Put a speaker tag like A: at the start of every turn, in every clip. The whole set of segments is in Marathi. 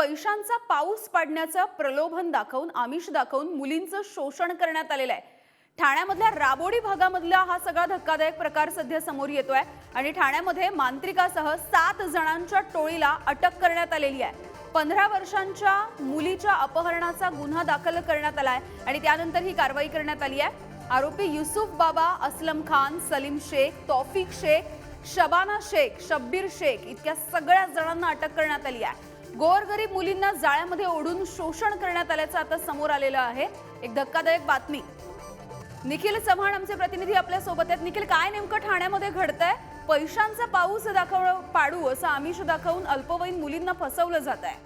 A: पैशांचा पाऊस पाडण्याचं प्रलोभन दाखवून आमिष दाखवून मुलींचं शोषण करण्यात आलेलं आहे. ठाण्यामधल्या राबोडी भागामधला हा सगळा धक्कादायक प्रकार सध्या समोर येतोय आणि ठाण्यामध्ये मांत्रिकासह सात जणांच्या टोळीला अटक करण्यात आलेली आहे. पंधरा वर्षांच्या मुलीच्या अपहरणाचा गुन्हा दाखल करण्यात आलाय आणि त्यानंतर ही कारवाई करण्यात आली आहे. आरोपी युसुफ बाबा असलम खान सलीम शेख तौफिक शेख शबाना शेख शब्बीर शेख इतक्या सगळ्या जणांना अटक करण्यात आली आहे. गोरगरीब मुलींना जाळ्यामध्ये ओढून शोषण करण्यात आल्याचं आता समोर आलेलं आहे. एक धक्कादायक बातमी. निखिल चव्हाण आमचे प्रतिनिधी आपल्यासोबत आहेत. निखिल काय नेमकं ठाण्यामध्ये घडतंय? पैशांचा पाऊस दाखव पाडू असं आमिष दाखवून अल्पवयीन मुलींना फसवलं जात आहे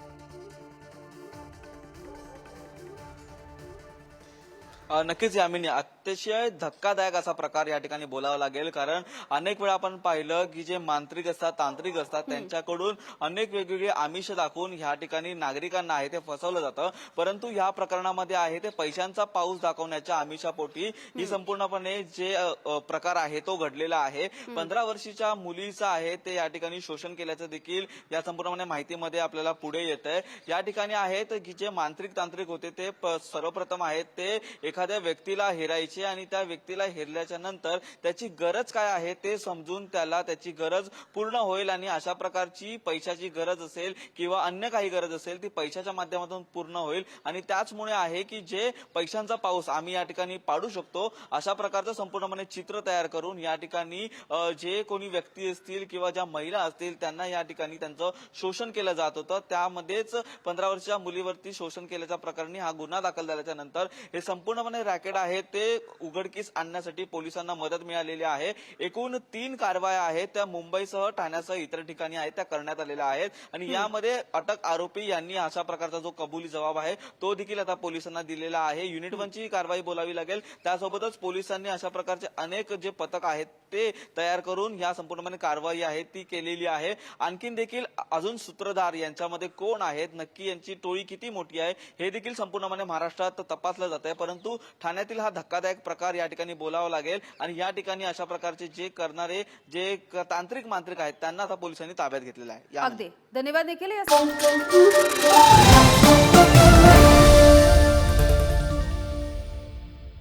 B: नक्कीच यामिनी अतिशय धक्कादायक असा प्रकार या ठिकाणी बोलावा लागेल. कारण अनेक वेळा आपण पाहिलं की जे मांत्रिक असतात तांत्रिक असतात त्यांच्याकडून अनेक वेगवेगळे आमिष दाखवून ह्या ठिकाणी नागरिकांना आहे ते फसवलं जातं. परंतु ह्या प्रकरणामध्ये आहे ते पैशांचा पाऊस दाखवण्याच्या आमिषापोटी ही संपूर्णपणे जे प्रकार आहे तो घडलेला आहे. पंधरा वर्षीच्या मुलीचं आहे ते या ठिकाणी शोषण केल्याचं देखील या संपूर्णपणे माहितीमध्ये आपल्याला पुढे येत आहे या ठिकाणी आहेत की जे मांत्रिक तांत्रिक होते ते सर्वप्रथम आहेत ते एखाद्या व्यक्तीला हेरायचे आणि त्या व्यक्तीला हेरल्याच्या नंतर त्याची गरज काय आहे ते समजून त्याला त्याची गरज पूर्ण होईल आणि अशा प्रकारची पैशाची गरज असेल किंवा अन्य काही गरज असेल ती पैशाच्या माध्यमातून पूर्ण होईल. आणि त्याचमुळे आहे की जे पैशांचा पाऊस आम्ही या ठिकाणी पाडू शकतो अशा प्रकारचं संपूर्णपणे चित्र तयार करून या ठिकाणी जे कोणी व्यक्ती असतील किंवा ज्या महिला असतील त्यांना या ठिकाणी त्यांचं शोषण केलं जात होतं. त्यामध्येच पंधरा वर्षाच्या मुलीवरती शोषण केल्याच्या प्रकरणी हा गुन्हा दाखल झाल्याच्यानंतर हे संपूर्ण संपूर्णपणे रॅकेट आहे ते उघडकीस आणण्यासाठी पोलिसांना मदत मिळालेली आहे. एकूण तीन कारवाया आहेत त्या मुंबईसह ठाण्यासह इतर ठिकाणी आहेत त्या करण्यात आलेल्या आहेत. आणि यामध्ये अटक आरोपी यांनी अशा प्रकारचा जो कबुली जबाब आहे तो देखील आता पोलिसांना दिलेला आहे. युनिट वनची कारवाई बोलावी लागेल. त्यासोबतच पोलिसांनी अशा प्रकारचे अनेक जे पथक आहेत ते तयार करून या संपूर्णपणे कारवाई आहे ती केलेली आहे. आणखीन देखील अजून सूत्रधार यांच्यामध्ये कोण आहेत नक्की यांची टोळी किती मोठी आहे हे देखील संपूर्णपणे महाराष्ट्रात तपासलं जात आहे परंतु ठाण्यातील हा धक्कादायक प्रकार या ठिकाणी बोलावा लागेल. आणि या ठिकाणी अशा प्रकारचे जे करणारे जे तांत्रिक मांत्रिक आहेत त्यांना आता पोलिसांनी ताब्यात घेतलेलं आहे. या
A: अगदी. धन्यवाद निखिल. या